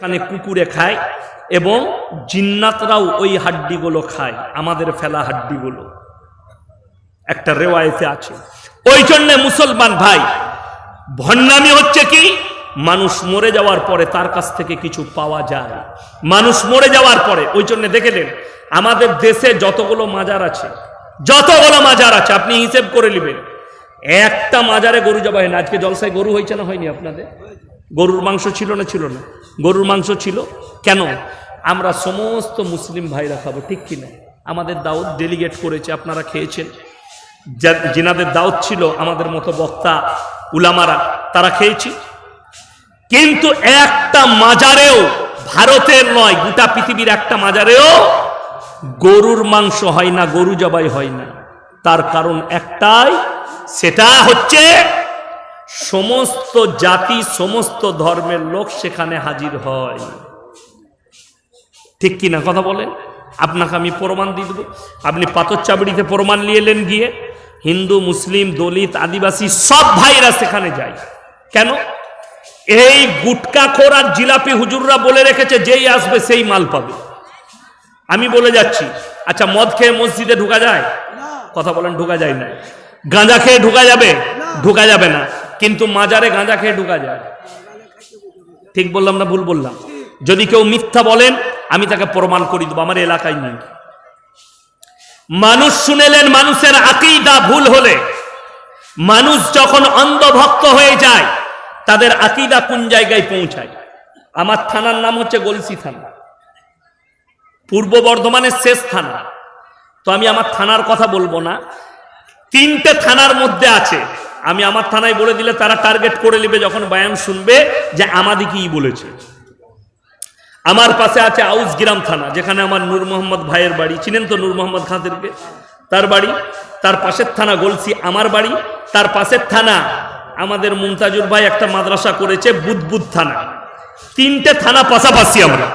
এখানে কুকুরে খায় এবং জিন্নাতরাও ওই হাড্ডিগুলো খায়, আমাদের ফেলা হাড্ডিগুলো। একটা রেওয়ায়তে আছে। ওই জন্যে মুসলমান ভাই, ভণ্ডামি হচ্ছে কি? মানুষ মরে যাওয়ার পরে তার কাছ থেকে কিছু পাওয়া যায়। মানুষ মরে যাওয়ার পরে ওই জন্য দেখে নেন, আমাদের দেশে যতগুলো মাজার আছে, যতগুলো মাজার আছে, আপনি হিসেব করে নেবেন, একটা মাজারে গরু জবাই না, আজকে জলসায় গরু হয়েছে না হয়নি আপনাদের? গরুর মাংস ছিল না ছিল না। গরুর মাংস ছিল। কেন? আমরা সমস্ত মুসলিম ভাইরা খাব, ঠিক কিনা? আমাদের দাউদ ডেলিগেট করেছে, আপনারা খেয়েছেন। যিনাদের দাউদ ছিল, আমাদের মতো বক্তা, উলামারা, তারা খেয়েছি। কিন্তু একটা মাজারেও, ভারতের নয়, গোটা পৃথিবীর একটা মাজারেও গরুর মাংস হয় না, গরু জবাই হয় না। তার কারণ একটাই, সেটা হচ্ছে সমস্ত জাতি সমস্ত ধর্মের লোক সেখানে হাজির হয়। ঠিক কিনা কথা বলেন? আপনাকে আমি প্রমাণ দিয়ে দেবো। আপনি পাথর চাবড়িতে প্রমাণ নিয়ে এলেন গিয়ে। হিন্দু মুসলিম দলিত আদিবাসী সব ভাইরা সেখানে যায়। কেন? এই গুটকা খোর আর জিলাপি হুজুররা বলে রেখেছে যেই আসবে সেই মাল পাবে। আমি বলে যাচ্ছি আচ্ছা মদ খেয়ে মসজিদে ঢুকা যায়? কথা বলেন ঢুকা যায় না। গাঁজা খেয়ে ঢুকা যাবে? ঢুকা যাবে না। কিন্তু মাজারে গাঁজা খেয়ে ঢুকা যায়। ঠিক বললাম না ভুল বললাম? যদি কেউ মিথ্যা বলেন, আমি তাকে প্রমাণ করে দেবো, আমার এলাকায় নেই। মানুষ শুনেলেন মানুষের আকিদা ভুল হলে। মানুষ যখন অন্ধভক্ত হয়ে যায়, তাদের আকিদা কোন জায়গায় পৌঁছায়? আমার থানার নাম হচ্ছে গলসি থানা। পূর্ব বর্ধমানের শেষ থানা। তো আমি আমার থানার কথা বলব না। তিনটে থানার মধ্যে আছে। আমি আমার থানায় বলে দিলে তারা টার্গেট করে নেবে যখন বয়ান শুনবে যে আমাদিকেই বলেছে। আমার পাশে আছে আউস গ্রাম থানা, যেখানে আমার নূর মোহাম্মদ ভাইয়ের বাড়ি। চিনেন তো নূর মোহাম্মদ খাদেরকে? তার বাড়ি, তার পাশের থানা গলসি, আমার বাড়ি। তার পাশের থানা, আমাদের মুমতাজুর ভাই একটা মাদ্রাসা করেছে বুদবুদ থানা। তিনটে থানা পাশাপাশি আমরা।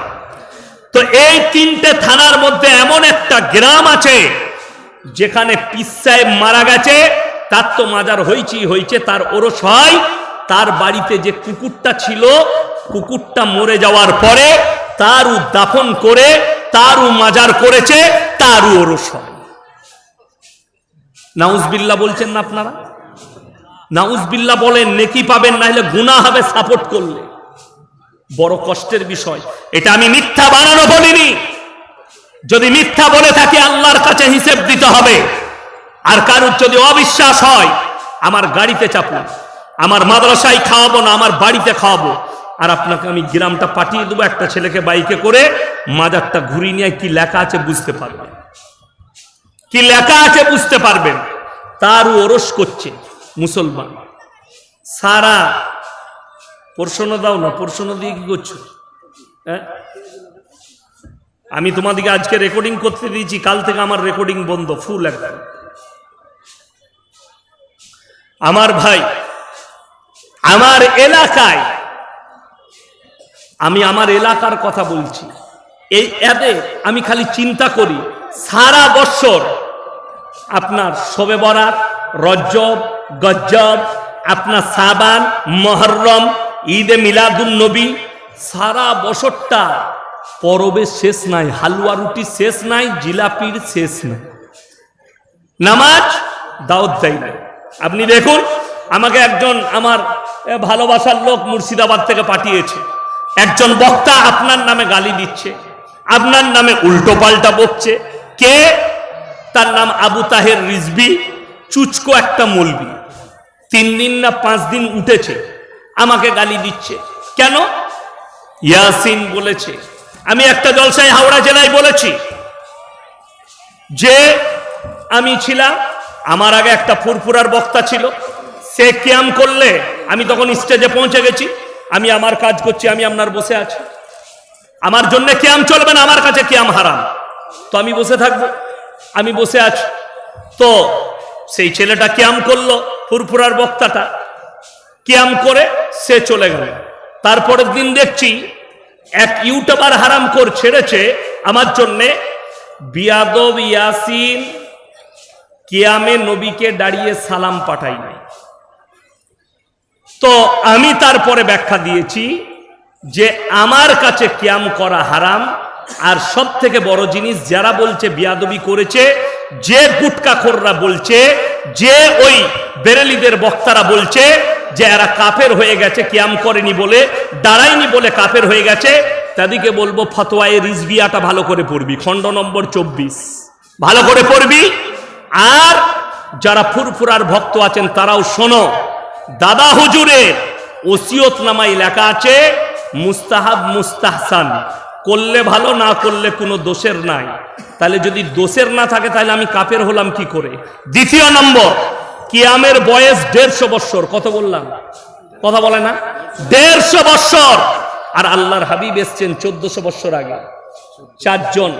তো এই তিনটে থানার মধ্যে এমন একটা গ্রাম আছে, যেখানে পিস মারা গেছে তার তো মাজার হয়েছি হয়েছে তার ওরস হয়। তার বাড়িতে যে কুকুরটা ছিল, কুকুরটা মরে যাওয়ার পরে তারও দাফন করে, তারও মাজার করেছে, তারও ওরস হয়। নাউজবিল্লা বলছেন না আপনারা? নাউজবিল্লা বলেন, নেকি পাবেন না হলে গুণা হবে সাপোর্ট করলে। বড় কষ্টের বিষয়। এটা আমি মিথ্যা বানানো বলিনি। যদি মিথ্যা বলে থাকি, আল্লাহর কাছে হিসেব দিতে হবে। আর কারোর যদি অবিশ্বাস হয়, আমার গাড়িতে চাপুন আমার মাদ্রাসায় খাওয়াবো না, আমার বাড়িতে খাওয়াবো, আর আপনাকে আমি গ্রামটা পাঠিয়ে দেবো একটা ছেলেকে বাইকে করে, মাজারটা ঘুরিয়ে নিয়ে কি লেখা আছে বুঝতে পারবেন। কি লেখা আছে বুঝতে পারবেন। তারও ওরস করছে মুসলমান। সারা প্রশ্ন দাও না, প্রশ্ন দিয়ে কি করছ? হ্যাঁ? আমি তোমাদেরকে আজকে রেকর্ডিং করতে দিয়েছি, কাল থেকে আমার রেকর্ডিং বন্ধ ফুল একদম। আমার ভাই, আমার এলাকায়, আমি আমার এলাকার কথা বলছি। এই অ্যাদে আমি খালি চিন্তা করি, সারা বৎসর আপনার শবে বরাত রজ্জব গজ্জব আপনার সাবান, মহরম, ঈদে মিলাদুন নবী, সারা বছরটা পরবের শেষ নাই, হালুয়া রুটির শেষ নাই, জিলাপির শেষ নাই। নামাজ দাওয়াত দেয় না আপনি দেখুন, আমাকে একজন আমার ভালোবাসার লোক মুর্শিদাবাদ থেকে পাঠিয়েছে। একজন বক্তা আপনার নামে গালি দিচ্ছে, আপনার নামে উল্টো পাল্টা বকছে। কে? তার নাম আবু তাহের রিজবি, চুচকো একটা মলবি। তিন দিন না পাঁচ দিন উঠেছে, আমাকে গালি দিচ্ছে। কেন? ইয়াসিন বলেছে, আমি একটা জলসায় হাওড়া জেলায় বলেছি, যে আমি ছিলাম আমার আগে একটা ফুরফুরার বক্তা ছিল। সে ক্যাম করলে আমি তখন স্টেজে পৌঁছে গেছি। আমি আমার কাজ করছি, আমি আপনার বসে আছি। আমার জন্য ক্যাম চলবে না, আমার কাছে ক্যাম হারাম। তো আমি বসে থাকব, আমি বসে আছি। তো সেই ছেলেটা ক্যাম করল, ফুরফুরার বক্তাটা। ক্যাম করে সে চলে গেল। তারপরের দিন দেখছি এক ইউটিউবার হারাম কর ছেড়েছে। আমার জন্যে বিয়াদব ইয়াসিন কিয়ামে নবীকে দাঁড়িয়ে সালাম পাঠাই নাই। তো আমি তারপরে ব্যাখ্যা দিয়েছি যে আমার কাছে ক্যাম করা হারাম, আর সব থেকে বড় জিনিস যারা বলছে বিয়াদবি করেছে, যে গুটকাখোররা বলছে, যে ওই বেরেলিদের বক্তারা বলছে যে এরা কাফের হয়ে গেছে, ক্যাম করেনি বলে, দাঁড়ায়নি বলে কাফের হয়ে গেছে, তাদেরকে বলব ফতোয়ায়ে রিজবিয়াটা ভালো করে পড়বি, খণ্ড নম্বর চব্বিশ। ভালো করে পড়বি? আর যারা ফুরফুরার ভক্ত আছেন তারাও শোনো। দাদা হুজুরের ওসিয়ত নামাই লেখা আছে, মুস্তাহাব মুস্তাহসান। করলে ভালো, না করলে কোনো দোষের নাই। তাহলে যদি দোষের না থাকে, তাহলে আমি কাপের হলাম কি করে? দ্বিতীয় নম্বর, কিয়ামের বয়স দেড়শো বৎসর। কত বললাম? কথা বলে না? দেড়শো বৎসর। আর আল্লাহর হাবিব এসছেন চোদ্দশো বৎসর আগে। চারজন।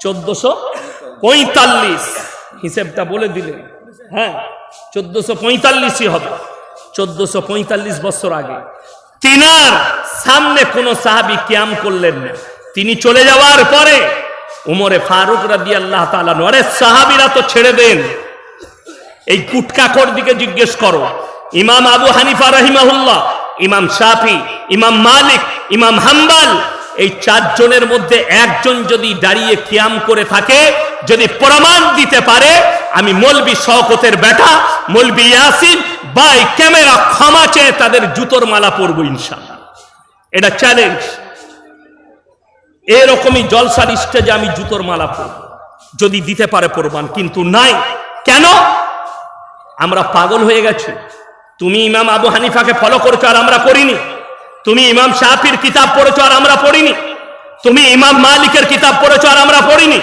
চোদ্দশো পঁয়তাল্লিশ। হিসেবটা বলে দিলেন হ্যাঁ চোদ্দশো পঁয়তাল্লিশই হবে। চোদ্দশো পঁয়তাল্লিশ বছর আগে। তিনার সামনে কোনো সাহাবি ক্যাম করলেন না। তিনি চলে যাওয়ার পরে উমরে ফারুক রাদি আল্লাহ তালা আরে সাহাবিরা তো ছেড়ে দেন। এই কুটকাকর দিকে জিজ্ঞেস করো। ইমাম আবু হানিফা রাহিমাহুল্লাহ, ইমাম শাফি, ইমাম মালিক, ইমাম হাম্বাল এই চারজনের মধ্যে একজন যদি দাঁড়িয়ে কিয়াম করে থাকে, যদি প্রমাণ দিতে পারে, আমি মলবি শওকতের বেটা, মলবি ইয়াসিন, বাই ক্যামেরা ক্ষমা চেয়ে তাদের জুতোর মালা পরবো ইনশাল্লাহ এটা চ্যালেঞ্জ এরকমই জলসার স্টেজে আমি জুতোর মালা পরব। যদি দিতে পারে প্রমাণ, কিন্তু নাই। কেন? আমরা পাগল হয়ে গেছি। তুমি ইমাম আবু হানিফাকে ফলো করছ আর আমরা করিনি। তুমি ইমাম শাহির কিতাব পড়েছো আর আমরা পড়িনি। তুমি ইমাম মালিকের কিতাব পড়েছো আর আমরা পড়িনি।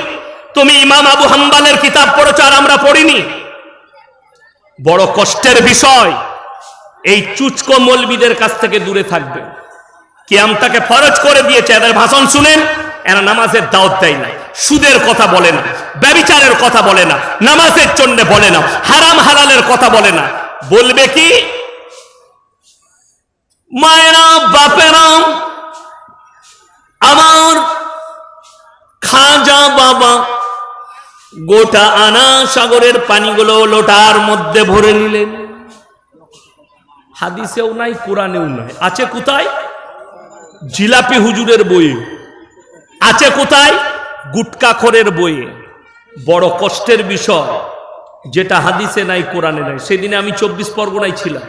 তুমি ইমাম আবু হাম্বালের কিতাব পড়েছো আর আমরা পড়িনি। বড় কষ্টের বিষয়, এই চুচকো মলবিদের কাছ থেকে দূরে থাকবে। কিয়ামটাকে ফরজ করে দিয়েছে, এদের ভাষণ শুনেন, এরা নামাজের দাওয়াত দেয় না। সুদের কথা বলে না, ব্যবিচারের কথা বলে না, নামাজের জন্য বলে না, হারাম হালালের কথা বলে না। বলবে কি? মায়েরা, বাপেরা, আমার খাজা বাবা, গোটা আনা সাগরের পানিগুলো লোটার মধ্যে ভরে নিলেন। হাদিসেও নাই, কোরআনেও নাই। আছে কোথায়? জিলাপি হুজুরের বইয়ে। আছে কোথায়? গুটকাখরের বইয়ে। বড় কষ্টের বিষয়, যেটা হাদিসে নাই, কোরআনে নাই। সেদিনে আমি চব্বিশ পরগনায় ছিলাম।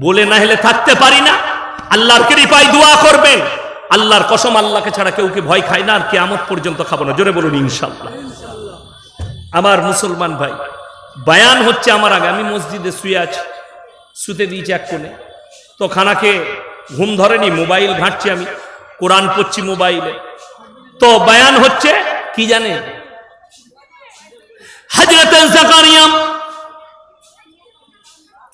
বলে না হলে থাকতে পারি না? আল্লাহর কৃপায় দোয়া করবেন? আল্লাহর কসম আল্লাহকে ছাড়া কেউ কি ভয় খায় না? আর কেয়ামত পর্যন্ত খাব না। জোরে বলুন ইনশাল্লাহ আমার মুসলমান ভাই, বায়ান হচ্ছে আমার আগে। আমি মসজিদে শুয়ে আছি, শুতে দিয়েছি এক কোণে। তো খানাকে ঘুম ধরেনি, মোবাইল ঘাঁটছি আমি, কোরআন পড়ছি মোবাইলে। তো বায়ান হচ্ছে, কি জানে?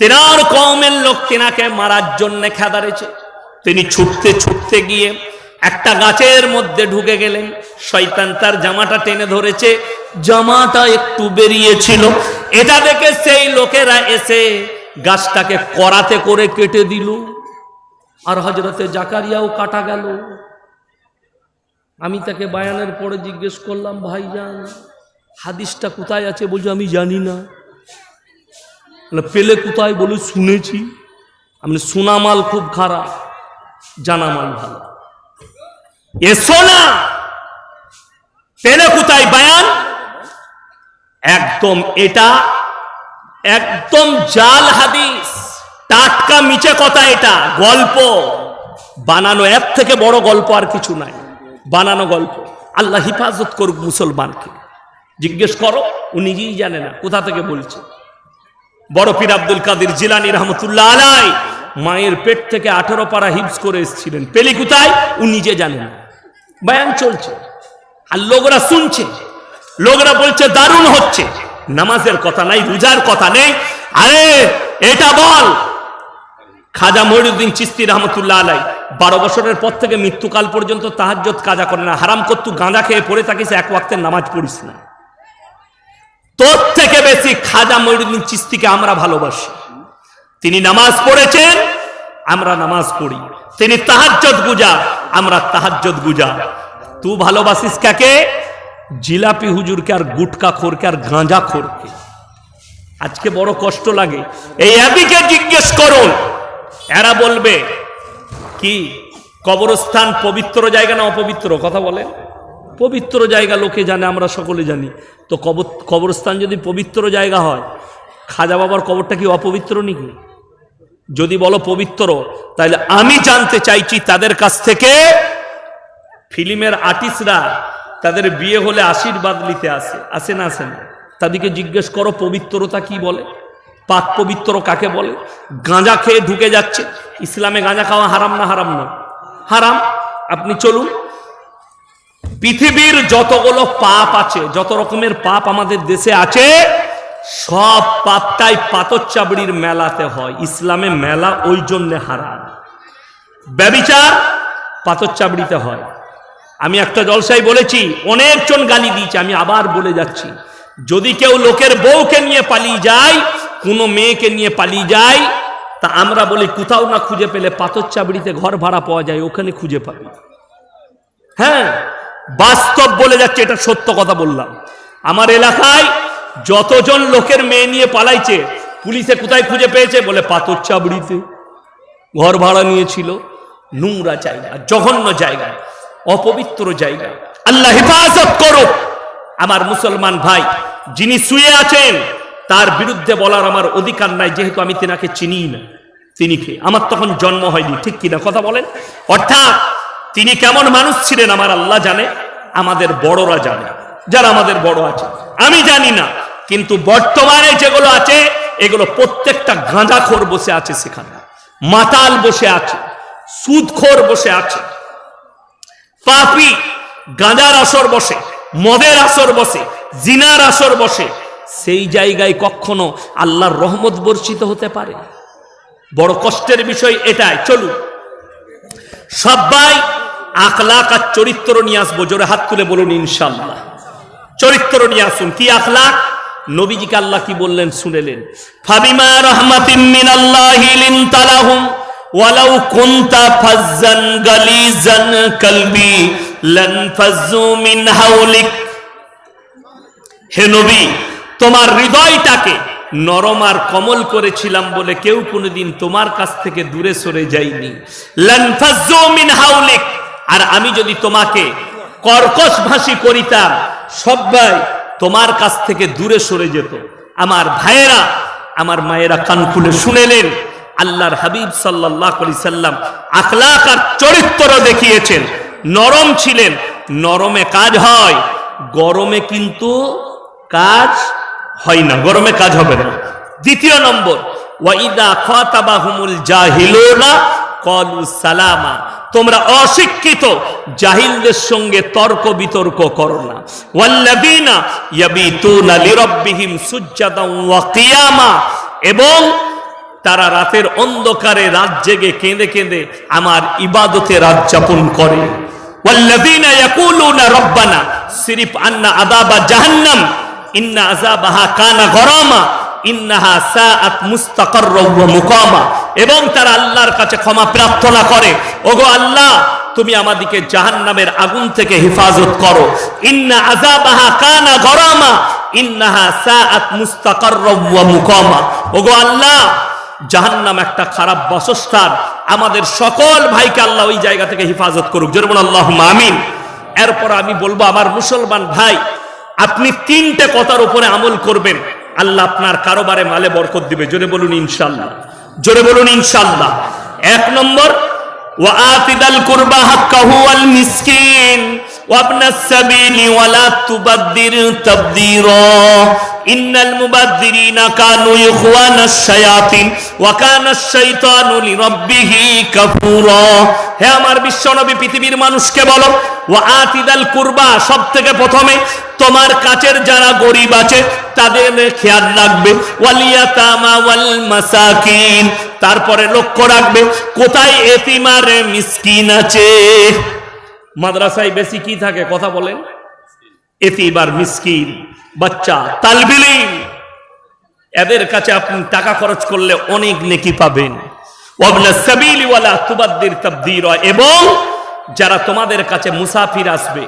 তেনার কমের লোক তেনাকে মারার জন্য খেদারেছে তিনি ছুটতে ছুটতে গিয়ে একটা গাছের মধ্যে ঢুকে গেলেন। শয়তান তার জামাটা টেনে ধরেছে, জামাটা একটু বেরিয়েছিল। এটা দেখে সেই লোকেরা এসে গাছটাকে করাতে করে কেটে দিল। আর হজরতে জাকারিয়াও কাটা গেল। আমি তাকে বায়ানের পরে জিজ্ঞেস করলাম ভাই ভাইজান, হাদিসটা কোথায় আছে বলছে? আমি জানি না। পেলে কোথায় বলে শুনেছি। আমি শোনা মাল খুব খারাপ। জানা মাল ভালো। এসো না পেলে কোথায় বায়ান? একদম এটা, একদম জাল হাদিস। টাটকা মিচে কথা এটা, গল্প। বানানো এর থেকে বড় গল্প আর কিছু নাই। বানানো গল্প। আল্লাহ হিফাজত করুক মুসলমানকে। জিজ্ঞেস করো, ও নিজেই জানে না, কোথা থেকে বলছে? বড় পীর আব্দুল কাদের জিলানি রহমতুল্লাহ আলাই মায়ের পেট থেকে আঠারো পাড়া হিপস করে এসেছিলেন। পেলি কোথায়? ও নিজে জানে না। বয়ান চলছে। আর লোকরা শুনছে। লোকরা বলছে, দারুণ হচ্ছে। নামাজের কথা নাই, রোজার কথা নেই। আরে, এটা বল। খাজা মহিউদ্দিন চিস্তি রহমতুল্লাহ আলাই বারো বছরের পর থেকে মৃত্যুকাল পর্যন্ত তাহাজ্জত কাজা করে না। হারাম করতু গাঁদা খেয়ে পড়ে থাকিস, এক ওয়াক্তের নামাজ পড়িস না। তোর থেকে বেশি খাজা মহিউদ্দিন চিস্তিকে আমরা ভালোবাসি। তিনি নামাজ পড়েছেন, আমরা নামাজ পড়ি। তিনি তাহাজ্জত গুজা, আমরা তাহাজ্জত গুজা। তু ভালোবাসিস কাকে? জিলাপি হুজুরকে আর গুটকা খোরকে আর গাঁজা খোরকে। আজকে বড় কষ্ট লাগে। এই একদিকে জিজ্ঞেস করুন। এরা বলবে, কি? কবরস্থান পবিত্র জায়গা না অপবিত্র? কথা বলে। পবিত্র জায়গা লোকে জানে, আমরা সকলে জানি। তো কবর কবরস্থান যদি পবিত্র জায়গা হয়, খাজা বাবার কবরটা কি অপবিত্র নাকি? যদি বলো পবিত্র তাহলে আমি জানতে চাইছি তাদের কাছ থেকে ফিল্মের আর্টিস্টরা তাদের বিয়ে হলে আশীর্বাদ নিতে আসে আসে না আসে না। তাদেরকে জিজ্ঞেস করো, পবিত্রতা কি বলে? পাক পবিত্র কাকে বলে? গাঁজা খেয়ে ঢুকে যাচ্ছে। ইসলামে গাঁজা খাওয়া হারাম না হারাম না? হারাম। আপনি চলুন। পৃথিবীর যতগুলো পাপ আছে, যত রকমের পাপ আমাদের দেশে আছে সব পাপটাই পাতর চাবড়ির মেলাতে হয়। ইসলামে মেলা ওই জন্যে হারাম। ব্যবিচার পাতর চাবড়িতে হয়। আমি একটা জলসাই বলেছি, অনেকজন গালি দিয়েছে, আমি আবার বলে যাচ্ছি। যদি কেউ লোকের বউকে নিয়ে পালিয়ে যায়, কোনো মেয়েকে নিয়ে পালিয়ে যায়, তা আমরা বলি, কোথাও না খুঁজে পেলে পাথর চাবড়িতে ঘর ভাড়া পাওয়া যায়, ওখানে খুঁজে পাবি হ্যাঁ বাস্তব বলে যাচ্ছে, এটা সত্য কথা বললাম। আমার এলাকায় যতজন লোকের মেয়ে নিয়ে পালাইছে, পুলিশে কোথায় খুঁজে পেয়েছে বলে পাথর চাবড়িতে ঘর ভাড়া নিয়েছিল, নোংরা জায়গা, জঘন্য জায়গায় অপবিত্র জায়গা। আল্লাহ হেফাজত করো। আমার মুসলমান ভাই, যিনি শুয়ে আছেন, তার বিরুদ্ধে বলার আমার অধিকার নাই, যেহেতু আমি তিনাকে চিনি না। তিনি কে? আমার তখন জন্ম হয়নি, ঠিক কিনা কথা বলেন। অর্থাৎ তিনি কেমন মানুষ ছিলেন আমার আল্লাহ জানে, আমাদের বড়রা জানে। যারা আমাদের বড় আছে আমি জানি না, কিন্তু বর্তমানে যেগুলো আছে, এগুলো প্রত্যেকটা গাঁজাখোর বসে আছে সেখানে। মাতাল বসে আছে, সুদখোর বসে আছে। পাপি গাঁজার আসর বসে, মদের আসর বসে, জিনার আসর বসে। সেই জায়গায় কখনো আল্লাহর রহমত বর্ষিত হতে পারে। বড় কষ্টের বিষয় এটাই, চলুন। সবাই আখলাক আর চরিত্র নিয়ে আসব, জোরে হাত তুলে বলুন ইনশাল্লাহ চরিত্র নিয়ে আসুন, কি আখলাক? নবীজিকে আল্লাহ কি বললেন? শুনেলেন। ফাবিমা রহমাতিম মিনাল্লাহি লিনতালাহুম ওয়ালাউ কুনতা ফাজ্জান গালিজান কলবি লান ফাজ্জু মিন হাওলিক। হে নবী, তোমার হৃদয়টাকে নরম আর কমল করেছিলাম বলে কেউ কোনোদিন তোমার কাছ থেকে দূরে সরে যায়নি। লান ফাজ্জু মিন হাওলিক, আর আমি যদি তোমাকে কর্কশ ভাষী করিতাম সবাই তোমার কাছ থেকে দূরে সরে যেত। আমার ভাইয়েরা, আমার মায়েরা কান খুলে শুনেলেন আল্লাহর হাবিব সাল্লাহ সাল্লাম আখলাক আর চরিত্র দেখিয়েছেন। নরম ছিলেন, নরমে কাজ হয়। গরমে কিন্তু কাজ হয় না, গরমে কাজ হবে না। দ্বিতীয় নম্বর ওয়াইদা খাতাবাহুমুল জাহিলুনা কলু সালামা। তোমরা অশিক্ষিত, জাহিলদের সঙ্গে তর্ক বিতর্ক করো না। এবং তারা রাতের অন্ধকারে রাত জেগে কেঁদে কেঁদে আমার ইবাদতে রাত যাপন করে। রব্বানা, সিরিফ আন্না আযাবা জাহান্নাম, ইন্না আযাবাহা কানা গরামা। এবং তারা আল্লাহর কাছে ক্ষমা প্রার্থনা করে, ওগো আল্লাহ, তুমি আমাদিকে জাহান্নামের আগুন থেকে হেফাজত করো। ইন্না আযাবাহা কানা গরামা। ইন্নাহা সাআত মুস্তাকাররা ওয়া মুকামা। ওগো আল্লাহ, জাহান্নাম একটা খারাপ বাসস্থান। আমাদের সকল ভাইকে আল্লাহ ওই জায়গা থেকে হেফাজত করুক। জোরে আল্লাহ আমিন। এরপর আমি বলব, আমার মুসলমান ভাই, আপনি তিনটে কথার উপরে আমল করবেন। আল্লাহ আপনার কারোবারে মালে বরকত দিবে। জোরে বলুন, ইনশাল্লাহ। জোরে বলুন, ইনশাল্লাহ। এক নম্বর, ওয়া আতিদাল কুরবা হাক্কাহু আল মিসকিন। وابن السبيل ولا تبذر تبذيرا إن المبذرين كانوا إخوان الشياطين وكان الشيطان لربه كفورا হে আমার বিশ্বনবী পৃথিবীর মানুষকে বলো ও আতিদাল কুরবা সব থেকে প্রথমে তোমার কাছের যারা গরিব আছে তাদের খেয়াল রাখবে ওয়ালিয়াতামা ওয়াল মাসাকিন তারপরে লক্ষ্য রাখবে কোথায় এতিমার মিসকিন আছে মাদ্রাসায় বেশি কি থাকে? কথা বলেন। এতিবার মিসকিন, বাচ্চা তালবিলি এদের কাছে আপনি টাকা খরচ করলে অনেক নেকি পাবেন। এবং যারা তোমাদের কাছে মুসাফির আসবে